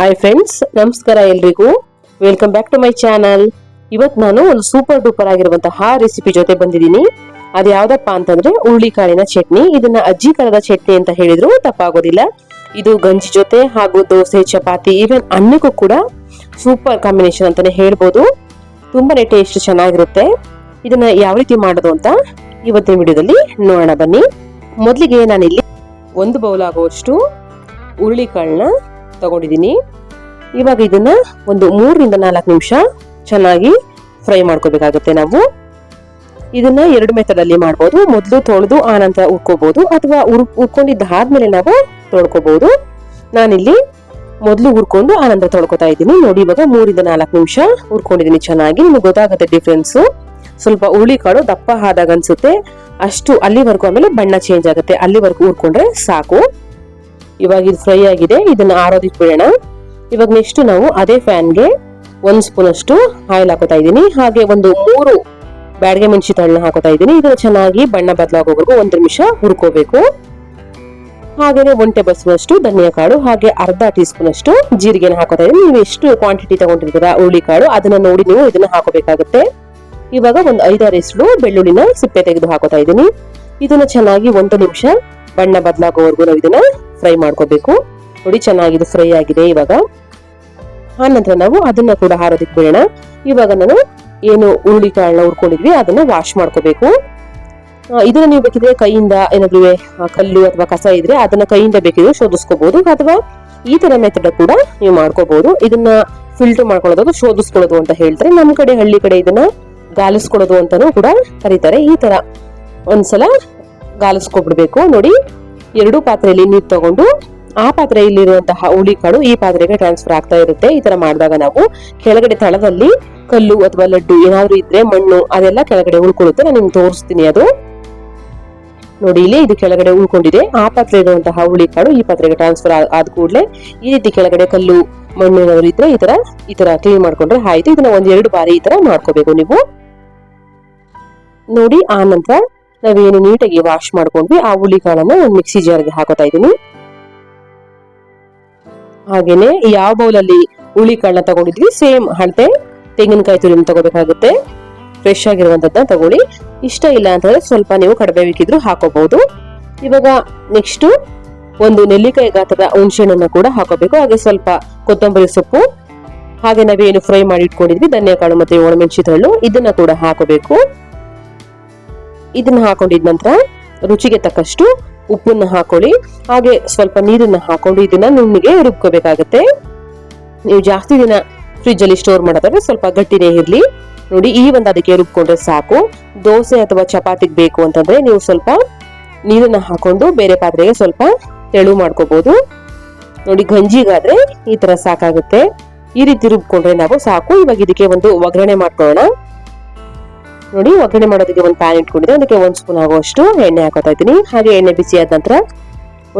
Hi friends ನಮಸ್ಕಾರ ಎಲ್ರಿಗೂ. Welcome back to my channel ಇವತ್ತು ನಾನು ಒಂದು ಸೂಪರ್ ಡೂಪರ್ ಆಗಿರುವಂತಹ ರೆಸಿಪಿ ಜೊತೆ ಬಂದಿದ್ದೀನಿ. ಅದು ಯಾವ್ದಪ್ಪ ಅಂತಂದ್ರೆ ಹುರುಳಿಕಾಳಿನ ಚಟ್ನಿ. ಇದನ್ನ ಅಜ್ಜಿ ಕಾಲದ ಚಟ್ನಿ ಅಂತ ಹೇಳಿದ್ರು, ತಪ್ಪಾಗೋದಿಲ್ಲ. ಇದು ಗಂಜಿ ಜೊತೆ ಹಾಗೂ ದೋಸೆ, ಚಪಾತಿ ಈವನ್ ಅನ್ನಕ್ಕೂ ಕೂಡ ಸೂಪರ್ ಕಾಂಬಿನೇಷನ್ ಅಂತಾನೆ ಹೇಳ್ಬೋದು. ತುಂಬಾನೇ ಟೇಸ್ಟ್ ಚೆನ್ನಾಗಿರುತ್ತೆ. ಇದನ್ನ ಯಾವ ರೀತಿ ಮಾಡೋದು ಅಂತ ಇವತ್ತಿನ ವಿಡಿಯೋದಲ್ಲಿ ನೋಡೋಣ ಬನ್ನಿ. ಮೊದಲಿಗೆ ನಾನಿಲ್ಲಿ ಒಂದು ಬೌಲ್ ಆಗುವಷ್ಟು ಹುರುಳಿಕಾಳನ್ನ ತಗೊಂಡಿದ್ದೀನಿ. ಇವಾಗ ಇದನ್ನ ಒಂದು ಮೂರರಿಂದ ನಾಲ್ಕು ನಿಮಿಷ ಚೆನ್ನಾಗಿ ಫ್ರೈ ಮಾಡ್ಕೋಬೇಕಾಗುತ್ತೆ ನಾವು. ಇದನ್ನ ಎರಡು ಮೆಥಡ್ ಅಲ್ಲಿ ಮಾಡ್ಬೋದು. ಮೊದಲು ತೊಳೆದು ಆ ನಂತರ ಅಥವಾ ಉರ್ ಉರ್ಕೊಂಡಿದ್ದಾದ್ಮೇಲೆ ನಾವು ತೊಳ್ಕೋಬಹುದು ನಾನಿಲ್ಲಿ ಮೊದಲು ಉರ್ಕೊಂಡು ಆ ನಂತರ ತೊಳ್ಕೊತಾ ಇದ್ದೀನಿ. ನೋಡಿ ಇವಾಗ ಮೂರಿಂದ ನಾಲ್ಕು ನಿಮಿಷ ಉರ್ಕೊಂಡಿದ್ದೀನಿ ಚೆನ್ನಾಗಿ. ನಿಮ್ಗೆ ಗೊತ್ತಾಗುತ್ತೆ ಡಿಫ್ರೆನ್ಸು ಸ್ವಲ್ಪ ಹುಳಿ, ಕಾಳು, ದಪ್ಪ ಆದಾಗ ಅನ್ಸುತ್ತೆ. ಅಷ್ಟು ಅಲ್ಲಿವರೆಗೂ ಆಮೇಲೆ ಬಣ್ಣ ಚೇಂಜ್ ಆಗುತ್ತೆ. ಅಲ್ಲಿವರೆಗೂ ಉರ್ಕೊಂಡ್ರೆ ಸಾಕು. ಇವಾಗ ಇದು ಫ್ರೈ ಆಗಿದೆ, ಇದನ್ನು ಆರೋದಿಕ್ ಬಿಡೋಣ. ಇವಾಗ ನೆಕ್ಸ್ಟ್ ನಾವು ಅದೇ ಫ್ಯಾನ್ಗೆ ಒಂದು ಸ್ಪೂನ್ ಅಷ್ಟು ಆಯಿಲ್ ಹಾಕೋತಾ ಇದ್ದೀನಿ. ಹಾಗೆ ಒಂದು ಮೂರು ಬ್ಯಾಡ್ಗೆ ಮೆಣಸಿ ತಳ್ಳನ್ನ ಹಾಕೋತಾ ಇದ್ದೀನಿ. ಇದನ್ನು ಚೆನ್ನಾಗಿ ಬಣ್ಣ ಬದಲಾಗೋವರೆಗೂ ಒಂದು ನಿಮಿಷ ಹುರ್ಕೋಬೇಕು. ಹಾಗೆಯೇ ಒನ್ ಟೇಬಲ್ ಸ್ಪೂನ್ ಅಷ್ಟು ಧನಿಯಾ ಕಾಳು, ಹಾಗೆ ಅರ್ಧ ಟೀ ಸ್ಪೂನ್ ಅಷ್ಟು ಜೀರಿಗೆನ ಹಾಕೋತಾ ಇದ್ದೀನಿ. ನೀವು ಎಷ್ಟು ಕ್ವಾಂಟಿಟಿ ತಗೊಂಡಿರ್ತೀರ ಹುಳಿ ಕಾಳು, ಅದನ್ನ ನೋಡಿ ನೀವು ಇದನ್ನ ಹಾಕೋಬೇಕಾಗುತ್ತೆ. ಇವಾಗ ಒಂದು ಐದಾರು ಹೆಸರು ಬೆಳ್ಳುಳ್ಳಿನ ಸಿಪ್ಪೆ ತೆಗೆದು ಹಾಕೋತಾ ಇದ್ದೀನಿ. ಇದನ್ನು ಚೆನ್ನಾಗಿ ಒಂದು ನಿಮಿಷ ಬಣ್ಣ ಬದಲಾಗೋವರೆಗೂ ನಾವು ಇದನ್ನ ಫ್ರೈ ಮಾಡ್ಕೋಬೇಕು. ನೋಡಿ, ಚೆನ್ನಾಗಿದೆ ಫ್ರೈ ಆಗಿದೆ ಇವಾಗ. ಆ ನಂತರ ನಾವು ಅದನ್ನ ಕೂಡ ಹಾರೋದಿಕ್ ಬಿಡೋಣ ಇವಾಗ ನಾನು ಏನು ಹುರುಳಿ ಕಾಳನ್ನ ಹುರ್ಕೊಂಡಿದ್ವಿ, ಅದನ್ನ ವಾಶ್ ಮಾಡ್ಕೋಬೇಕು. ಇದನ್ನ ನೀವು ಬೇಕಿದ್ರೆ ಕೈಯಿಂದ ಏನಾದ್ರು ಕಲ್ಲು ಅಥವಾ ಕಸ ಇದ್ರೆ ಅದನ್ನ ಕೈಯಿಂದ ಬೇಕಿದ್ರೆ ಶೋಧಿಸ್ಕೋಬಹುದು ಅಥವಾ ಈ ತರ ಮೆಥಡ್ ಕೂಡ ನೀವು ಮಾಡ್ಕೋಬಹುದು ಇದನ್ನ ಫಿಲ್ಟರ್ ಮಾಡ್ಕೊಳ್ಳೋದು ಶೋಧಿಸ್ಕೊಳ್ಳೋದು ಅಂತ ಹೇಳ್ತಾರೆ. ನಮ್ಮ ಕಡೆ, ಹಳ್ಳಿ ಕಡೆ ಇದನ್ನ ಗಾಲಿಸ್ಕೊಳ್ಳೋದು ಅಂತಾನೂ ಕೂಡ ಕರೀತಾರೆ. ಈ ತರ ಒಂದ್ಸಲ ಗಾಲಿಸ್ಕೊಬಿಡ್ಬೇಕು. ನೋಡಿ ಎರಡು ಪಾತ್ರೆಯಲ್ಲಿ ನೀರು ತಗೊಂಡು ಆ ಪಾತ್ರೆಯಲ್ಲಿರುವಂತಹ ಹುಳಿ ಕಾಳು ಈ ಪಾತ್ರೆಗೆ ಟ್ರಾನ್ಸ್ಫರ್ ಆಗ್ತಾ ಇರುತ್ತೆ. ಈ ತರ ಮಾಡಿದಾಗ ನಾವು ಕೆಳಗಡೆ ತಳದಲ್ಲಿ ಕಲ್ಲು ಅಥವಾ ಲಡ್ಡು ಏನಾದ್ರು ಇದ್ರೆ ಮಣ್ಣು ಅದೆಲ್ಲ ಕೆಳಗಡೆ ಉಳ್ಕೊಳ್ಳುತ್ತೆ. ನಾನು ನಿಮ್ಗೆ ತೋರಿಸ್ತೀನಿ ಅದು. ನೋಡಿ, ಇಲ್ಲಿ ಇದು ಕೆಳಗಡೆ ಉಳ್ಕೊಂಡಿದೆ. ಆ ಪಾತ್ರೆ ಇರುವಂತಹ ಹುಳಿ ಕಾಳು ಈ ಪಾತ್ರೆಗೆ ಟ್ರಾನ್ಸ್ಫರ್ ಆದ ಕೂಡಲೇ ಈ ರೀತಿ ಕೆಳಗಡೆ ಕಲ್ಲು, ಮಣ್ಣು ಏನಾದ್ರು ಇದ್ರೆ ಈ ತರ ಈ ತರ ಕ್ಲೀನ್ ಮಾಡ್ಕೊಂಡ್ರೆ ಆಯ್ತು. ಇದನ್ನ ಒಂದ್ ಎರಡು ಬಾರಿ ಈ ತರ ಮಾಡ್ಕೋಬೇಕು ನೀವು. ನೋಡಿ, ಆ ನಂತರ ನಾವೇನು ನೀಟಾಗಿ ವಾಶ್ ಮಾಡ್ಕೊಂಡ್ವಿ, ಆ ಹುಳಿ ಕಾಳನ್ನ ಒಂದು ಮಿಕ್ಸಿ ಜಾರ್ಗೆ ಹಾಕೋತಾ ಇದ್ದೀನಿ. ಹಾಗೇನೆ ಯಾವ ಬೌಲಲ್ಲಿ ಹುಳಿ ಕಾಳನ್ನ ತಗೊಂಡಿದ್ವಿ ಸೇಮ್ ಹಳತೆ ತೆಂಗಿನಕಾಯಿ ತುರಿನ ತಗೋಬೇಕಾಗುತ್ತೆ. ಫ್ರೆಶ್ ಆಗಿರುವಂತದ್ದನ್ನ ತಗೊಳ್ಳಿ. ಇಷ್ಟ ಇಲ್ಲ ಅಂತಂದ್ರೆ ಸ್ವಲ್ಪ ನೀವು ಕಡಿಮೆ ಬೇಕಿದ್ರು ಹಾಕೋಬಹುದು. ಇವಾಗ ನೆಕ್ಸ್ಟ್ ಒಂದು ನೆಲ್ಲಿಕಾಯಿ ಗಾತ್ರದ ಹುಣಸೆಹಣ್ಣನ್ನ ಕೂಡ ಹಾಕೋಬೇಕು. ಹಾಗೆ ಸ್ವಲ್ಪ ಕೊತ್ತಂಬರಿ ಸೊಪ್ಪು, ಹಾಗೆ ನಾವೇನು ಫ್ರೈ ಮಾಡಿ ಇಟ್ಕೊಂಡಿದ್ವಿ, ಧನಿಯಾಕಾಳು ಮತ್ತೆ ಒಣಮೆಣಸಿನಕಾಳು, ಇದನ್ನ ಕೂಡ ಹಾಕೋಬೇಕು. ಇದನ್ನ ಹಾಕೊಂಡಿದ ನಂತರ ರುಚಿಗೆ ತಕ್ಕಷ್ಟು ಉಪ್ಪನ್ನ ಹಾಕೊಳ್ಳಿ. ಹಾಗೆ ಸ್ವಲ್ಪ ನೀರನ್ನ ಹಾಕೊಂಡು ಇದನ್ನ ನುಣ್ಣಿಗೆ ರುಬ್ಕೋಬೇಕಾಗತ್ತೆ. ನೀವು ಜಾಸ್ತಿ ದಿನ ಫ್ರಿಜ್ ಅಲ್ಲಿ ಸ್ಟೋರ್ ಮಾಡೋದಾದ್ರೆ ಸ್ವಲ್ಪ ಗಟ್ಟಿನೇ ಇರ್ಲಿ. ನೋಡಿ, ಈ ಒಂದು ಅದಕ್ಕೆ ರುಬ್ಕೊಂಡ್ರೆ ಸಾಕು. ದೋಸೆ ಅಥವಾ ಚಪಾತಿಗೆ ಬೇಕು ಅಂತಂದ್ರೆ ನೀವು ಸ್ವಲ್ಪ ನೀರನ್ನ ಹಾಕೊಂಡು ಬೇರೆ ಪಾತ್ರೆಗೆ ಸ್ವಲ್ಪ ತೆಳು ಮಾಡ್ಕೋಬಹುದು ನೋಡಿ, ಗಂಜಿಗಾದ್ರೆ ಈ ತರ ಸಾಕಾಗುತ್ತೆ. ಈ ರೀತಿ ರುಬ್ಕೊಂಡ್ರೆ ನಾವು ಸಾಕು. ಇವಾಗ ಇದಕ್ಕೆ ಒಂದು ಒಗ್ಗರಣೆ ಮಾಡ್ಕೊಳ್ಳೋಣ. ನೋಡಿ, ಒಗ್ಗರಣೆ ಮಾಡೋದಕ್ಕೆ ಒಂದು ಪ್ಯಾನ್ ಇಟ್ಕೊಂಡಿದ್ದೆ. ಅದಕ್ಕೆ ಒಂದು ಸ್ಪೂನ್ ಆಗುವಷ್ಟು ಎಣ್ಣೆ ಹಾಕೋತಾ ಇದ್ದೀನಿ. ಹಾಗೆ ಎಣ್ಣೆ ಬಿಸಿ ಆದ ನಂತರ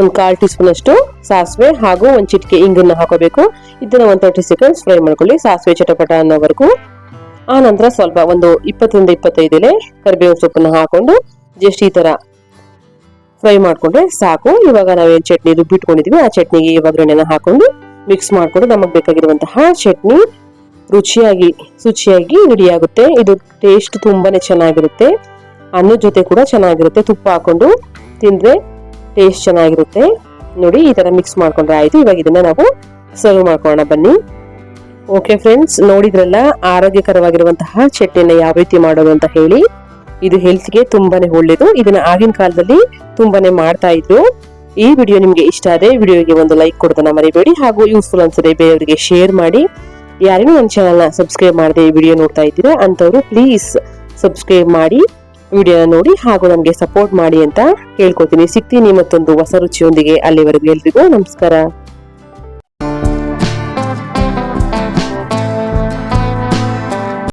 ಒಂದು ಕಾಲು ಟೀ ಸ್ಪೂನ್ ಅಷ್ಟು ಸಾಸಿವೆ ಹಾಗೂ ಒಂದು ಚಿಟಿಕೆ ಇಂಗನ್ನು ಹಾಕೋಬೇಕು. ಇದನ್ನ ಒಂದು ತರ್ಟಿ ಸೆಕೆಂಡ್ಸ್ ಫ್ರೈ ಮಾಡ್ಕೊಳ್ಳಿ. ಸಾಸಿವೆ ಚಟಪಟ ಅನ್ನೋವರೆಗೂ. ಆ ನಂತರ ಸ್ವಲ್ಪ ಒಂದು ಇಪ್ಪತ್ತರಿಂದ ಇಪ್ಪತ್ತೈದು ಎಲೆ ಕರಿಬೇವು ಸೊಪ್ಪನ್ನು ಹಾಕೊಂಡು ಜಸ್ಟ್ ಈ ತರ ಫ್ರೈ ಮಾಡಿಕೊಂಡ್ರೆ ಸಾಕು. ಇವಾಗ ನಾವೇನು ಚಟ್ನಿ ರುಬ್ಬಿಟ್ಕೊಂಡಿದ್ವಿ ಆ ಚಟ್ನಿಗೆ ಈ ಒಗ್ಗರಣೆನ ಹಾಕೊಂಡು ಮಿಕ್ಸ್ ಮಾಡಿಕೊಂಡು ನಮಗೆ ಬೇಕಾಗಿರುವಂತಹ ಚಟ್ನಿ ರುಚಿಯಾಗಿ, ಶುಚಿಯಾಗಿ ರೆಡಿ ಆಗುತ್ತೆ ಇದು ಟೇಸ್ಟ್ ತುಂಬಾನೇ ಚೆನ್ನಾಗಿರುತ್ತೆ. ಅನ್ನದ ಜೊತೆ ಕೂಡ ಚೆನ್ನಾಗಿರುತ್ತೆ. ತುಪ್ಪ ಹಾಕೊಂಡು ತಿಂದರೆ ಟೇಸ್ಟ್ ಚೆನ್ನಾಗಿರುತ್ತೆ. ನೋಡಿ, ಈ ಥರ ಮಿಕ್ಸ್ ಮಾಡ್ಕೊಂಡ್ರೆ ಆಯಿತು. ಇವಾಗ ಇದನ್ನ ನಾವು ಸರ್ವ್ ಮಾಡ್ಕೊಳ್ಳೋಣ. ಬನ್ನಿ. ಓಕೆ ಫ್ರೆಂಡ್ಸ್ ನೋಡಿದ್ರಲ್ಲ, ಆರೋಗ್ಯಕರವಾಗಿರುವಂತಹ ಚಟ್ನಿನ ಯಾವ ರೀತಿ ಮಾಡೋದು ಅಂತ ಹೇಳಿ. ಇದು ಹೆಲ್ತ್ಗೆ ತುಂಬಾನೇ ಒಳ್ಳೇದು. ಇದನ್ನ ಆಗಿನ ಕಾಲದಲ್ಲಿ ತುಂಬಾನೇ ಮಾಡ್ತಾ ಇದ್ರು. ಈ ವಿಡಿಯೋ ನಿಮಗೆ ಇಷ್ಟ ಆದರೆ ವಿಡಿಯೋಗೆ ಒಂದು ಲೈಕ್ ಕೊಡೋದನ್ನ ಮರಿಬೇಡಿ. ಹಾಗೂ ಯೂಸ್ಫುಲ್ ಅನ್ಸದೆ ಬೇರೆಯವರಿಗೆ ಶೇರ್ ಮಾಡಿ. ಯಾರೇನೂ ನನ್ನ ಚಾನಲ್ನ ಸಬ್ಸ್ಕ್ರೈಬ್ ಮಾಡದೆ ವಿಡಿಯೋ ನೋಡ್ತಾ ಇದ್ದೀರಾ ಅಂಥವ್ರು ಪ್ಲೀಸ್ ಸಬ್ಸ್ಕ್ರೈಬ್ ಮಾಡಿ ವಿಡಿಯೋನ ನೋಡಿ ಹಾಗೂ ನಮಗೆ ಸಪೋರ್ಟ್ ಮಾಡಿ ಅಂತ ಕೇಳ್ಕೊತೀನಿ ಸಿಗ್ತೀನಿ ಮತ್ತೊಂದು ಹೊಸ ರುಚಿಯೊಂದಿಗೆ ಅಲ್ಲಿವರೆಗೂ ಎಲ್ರಿಗೂ ನಮಸ್ಕಾರ.